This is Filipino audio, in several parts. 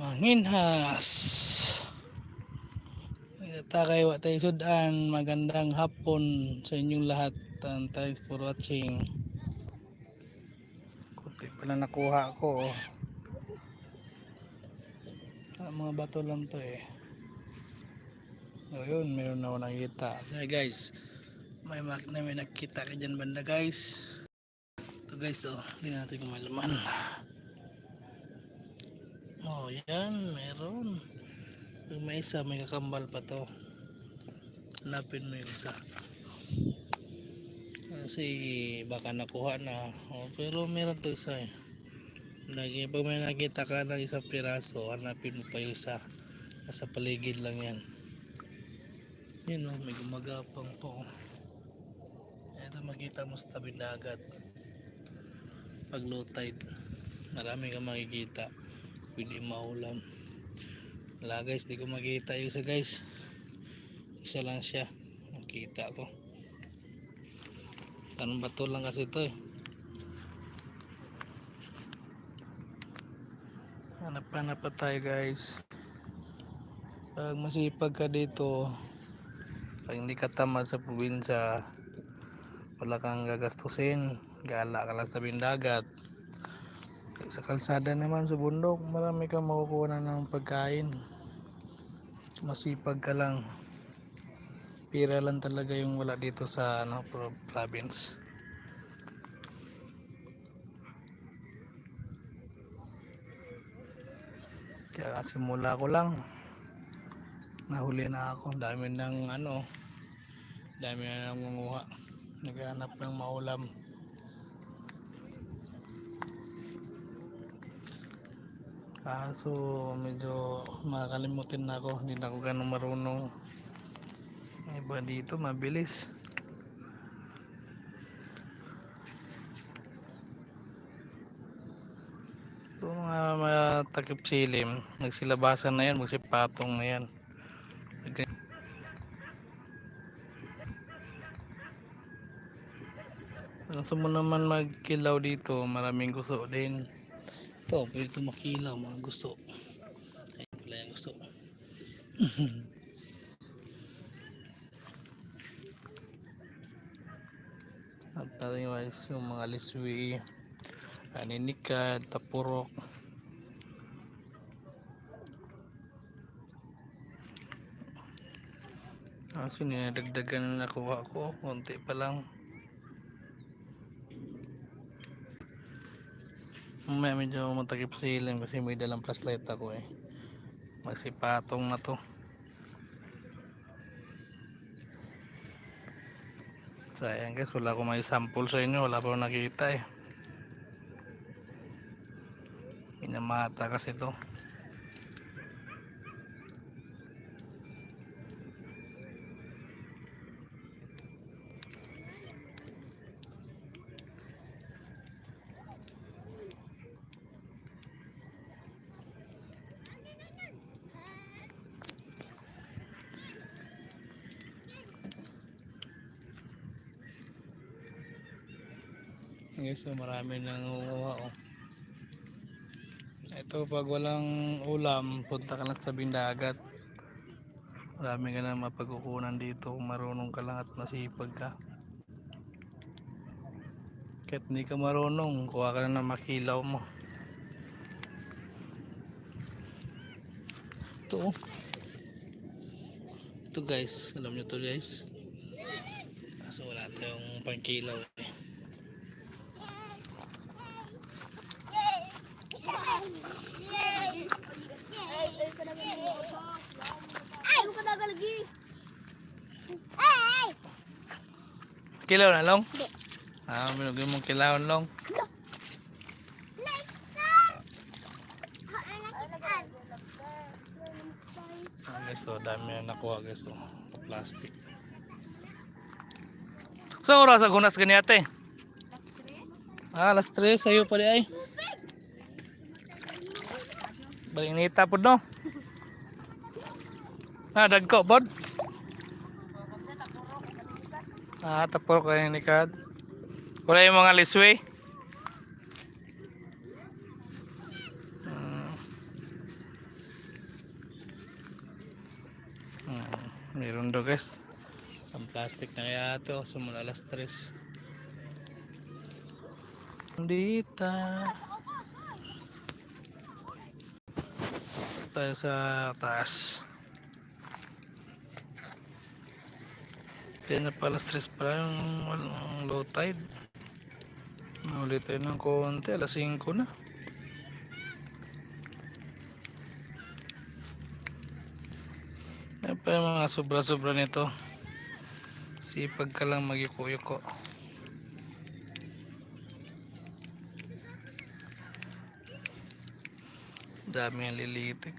Manginhas. Takay wa tayo sudan. Magandang hapon sa inyong lahat. And thanks for watching. Kunti pala nakuha ko. Oh. Ah, mga bato lang to eh. O yun, meron na ako nakita. Hey guys, may makina may nakita ka dyan banda guys. Ito guys, oh, hindi natin kung malaman. Oh, yan, meron. Yung may isa, may kakambal pa to. Hanapin mo yung isa. Kasi baka nakuha na. Oh, pero meron to isa eh. Lagi, pag may nakita ka ng isang piraso, hanapin mo pa yung isa. Nasa paligid lang yan. Yun oh, may gumagapang po. Ito makita mo sa tabi dagat. Pag low tide, marami kang makikita. Pwede maulam. Wala guys, di ko makita yung isa guys. Isa lang siya. Makita ko. Tanong bato lang kasi ito eh. Hanap-hanap pa tayo guys. Pag masipag ka dito, pag hindi ka tamad sa probinsya, wala kang gagastusin. Gala ka lang sa bindagat. Sa kalsada naman sa bundok, marami kang makukuha na ng pagkain. Masipag ka lang. Pira lang talaga yung wala dito sa ano, pro- province. Kaya simula ko lang, nahuli na ako. Dami ng ano, dami na nangunguha. Naghanap ng maulam. Kaso medyo makakalimutin na ako. Hindi na ako ganun marunong. Iba dito, mabilis. Ito mga, mga takip silim, nagsilabasan na yan, magsipatong na yan. Gusto mo naman magkilaw dito, maraming gusto din. Ito, pwede ito makilaw, mga gusto. Ayun pala yung gusto. At otherwise, yung mga liswi, aninikad, tapurok. Kaso ninadagdagan na nakuha ko, konti pa lang. Mamaya medyo matakip silim kasi may dalang flashlight ako eh. Magsipatong na to. Sayang guys, wala ko may sample sa inyo. Wala pa nakita eh. Minamata kasi to. Guys, so marami nang nangunguha oh. Ito pag walang ulam, punta ka lang sa tabing dagat. Marami ka na mapagkukunan dito kung marunong ka lang at masipag ka. Kahit hindi ka marunong, kuha ka na ng makilaw mo. Ito oh. Ito guys, alam nyo to guys. Kaso wala tayong pangkilaw eh. Ay, bukan dagal lagi. Ay, Kilaw na long? Hindi. Ah, minugin mong kilawon long. Ah, guys, so dami na nakuha guys, so, plastic. Sa oras ang hunas gani ate? Ah, alas 3 sa'yo pa di ay. Balik nita po no? Ah, dagko bod? Ah, Nakatapor ko yung likad. Wala yung mga lisway. Hmm. hmm. Meron daw guys. Isang plastic na kaya ito. Sumula alas 3. Dita. Tayo sa taas. Kaya na pala stress pala yung walang low tide. Naulit tayo ng konti. Alas 5 na. Yan pa yung mga sobra-sobra nito. Sipag ka lang magyuko-yuko. Dami ang lilitik.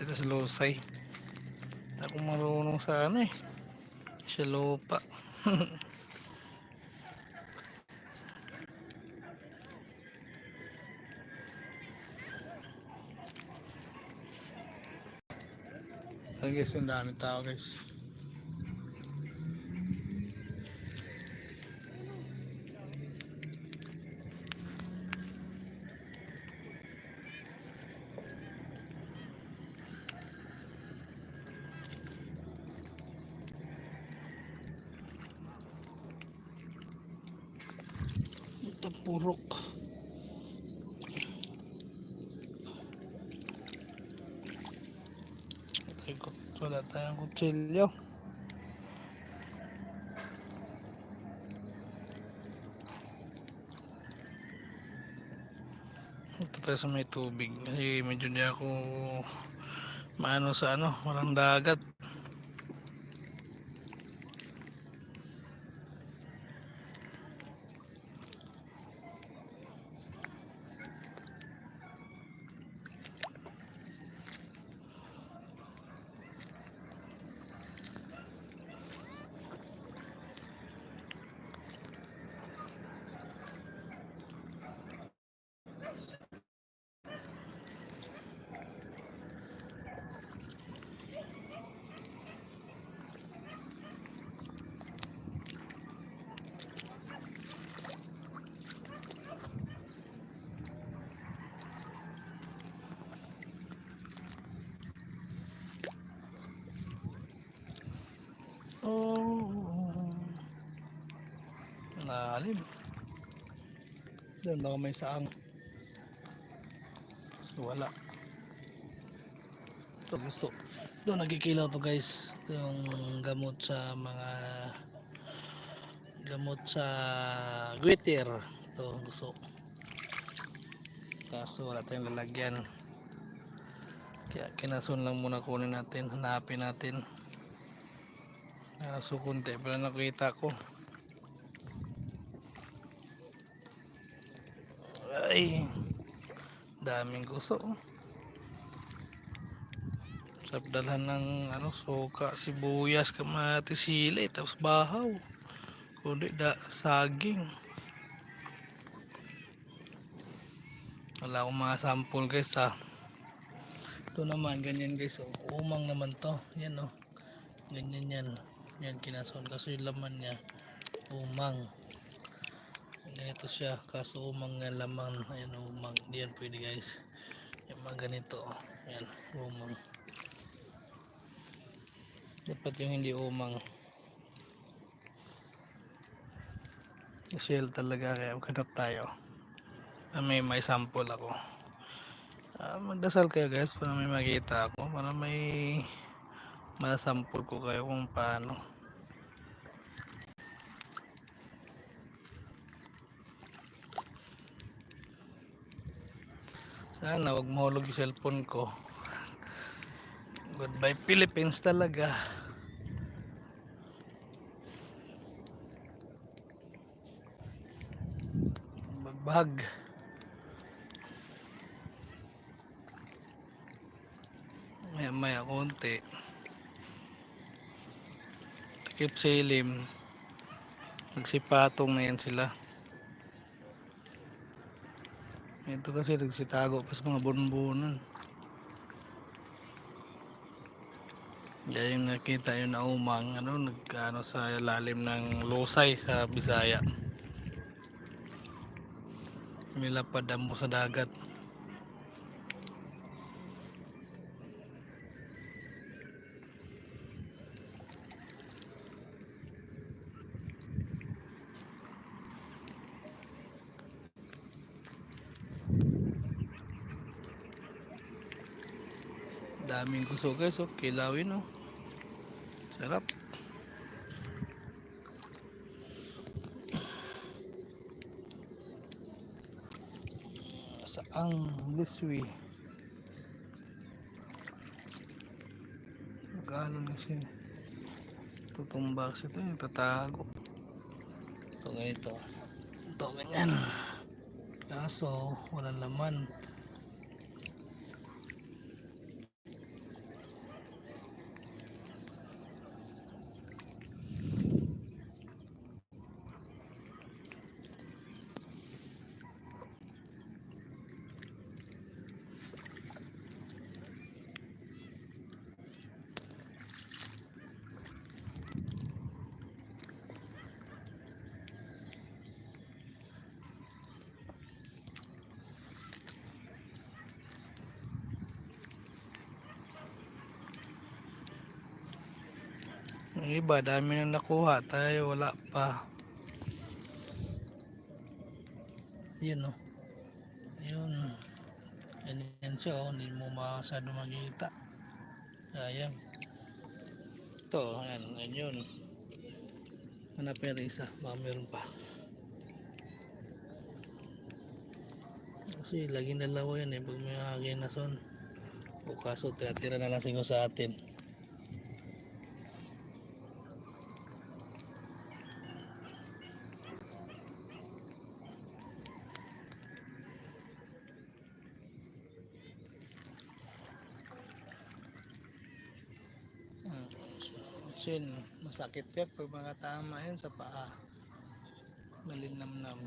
Ito sa Losay. Hindi ako marunong sa ano eh. Sa lupa. Ay guys, ang dami tao guys. Ito purok. Ikot, wala tayong kutsilyo. Ito tayo sa may tubig. Kasi medyo di ako maano sa ano, walang dagat. Oh. Nalim. Doon baka may saang. So, wala. Ito gusto. Doon nagkikilaw to guys. Ito yung gamot sa mga gamot sa guitir. Ito gusto. Kaso wala tayong lalagyan. Kaya kinasun lang muna kunin natin. Hanapin natin. Kaso kunti pala nakita ko. Ay, daming gusto. oh. Sa dalhan ng ano, suka, sibuyas, kamatis, sili, tapos bahaw. Kundi da, saging. Wala akong mga sample guys ha. Ito naman, ganyan guys. Oh. Umang naman to. Yan oh. Ganyan yan. Yan kinason. Kaso yung laman niya, umang. Ganito siya. Kaso umang nga laman. Ayan umang. Hindi yan pwede guys. Yung mga ganito. oh. Yan, umang. Dapat yung hindi umang. Shell talaga kaya maghanap tayo. Ah, May may sample ako. Ah, magdasal kayo guys para may makita ako. Para may masampol ko kayo kung paano. Sana wag mahulog yung cellphone ko. Goodbye Philippines talaga. Bagbag. Maya maya konti. Takip sa ilim. Nagsipatong na yan sila. Ito kasi nagsitago pa sa mga bunbunan. Kaya yung nakita yung naumang ano, nagkano sa lalim ng losay sa Bisaya. Nilapad mo sa dagat. Daming gusto guys, oh. Kilawin, oh. Sarap. Saang liswi. Galo na siya. Tutumbak siya ito, yung tatago. Ito ganito. Ito ganyan. Kaso, walang laman. Yung iba, dami na nakuha. Tayo, wala pa. Yun, oh. Yun. Yan, siya, oh. Hindi mo makasado makita. Sayang. Ito, yan, yan yun. Hanapin natin isa. Baka meron pa. Kasi laging dalawa yan eh. Pag may hagin na son. O kaso, tira-tira na lang siguro sa atin. Sin, masakit yan pag mga tama yan sa paa. Malinamnam.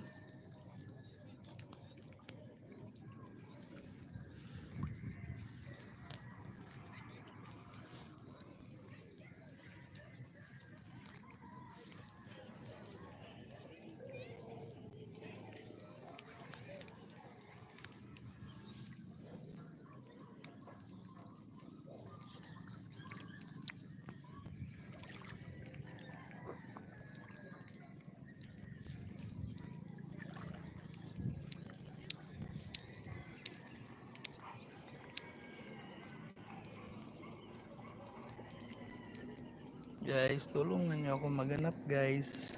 Guys, tulungan niyo ako maganap guys.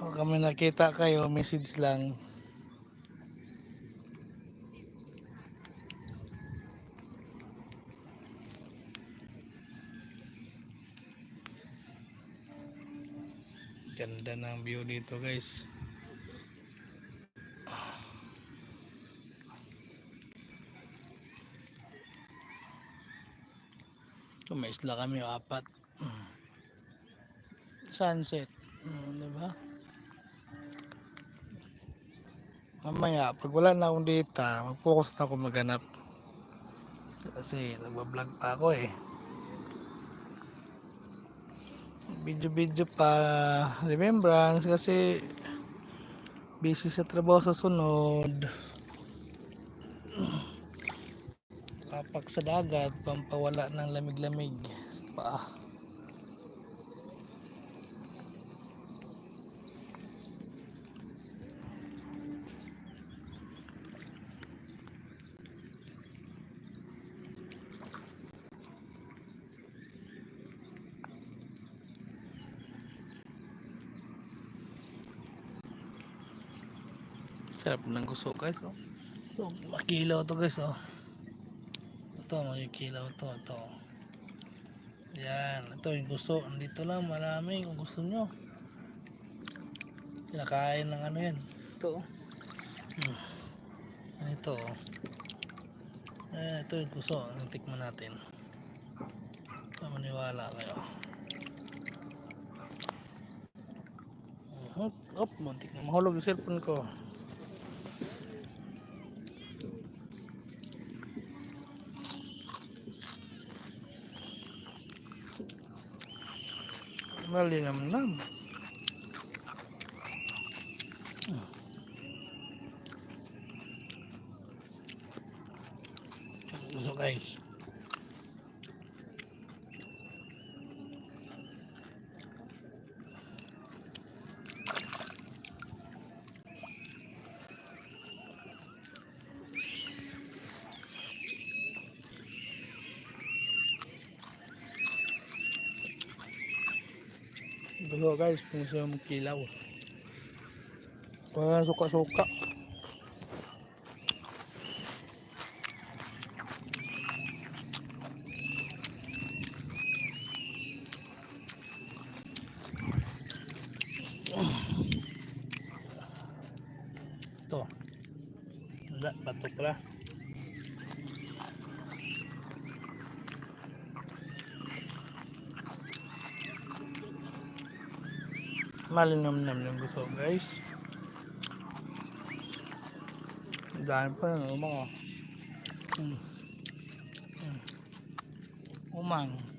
O kami nakita kayo, message lang. Ganda ng view dito guys. May isla kami apat. Sunset. Mm, di ba? Mamaya, pag wala na akong data, mag-focus na ako maghanap. Kasi nagbablog pa ako eh. Video-video pa remembrance kasi busy sa trabaho sa sunod. Papak sa dagat, pampawala ng lamig-lamig sa paa. Sarap ng gusto guys oh. Makilaw to guys oh. Ito, makikilaw to. Ito. Yan. Ito yung gusto. Dito lang marami kung gusto nyo. Sinakain ng ano yan. Ito. Hmm. Ito. Eh, ito yung gusto. Tikman natin. Ito, maniwala kayo. Hop, hop, muntik na mahulog yung cellphone ko. Malinamnam. So guys. Gusto guys, kung gusto mo kilaw. Parang suka-suka. Ito. Wala, bato pala. Malinam-nam yung gusto guys. Dami pa yun, mga. Mm. Mm. Umang.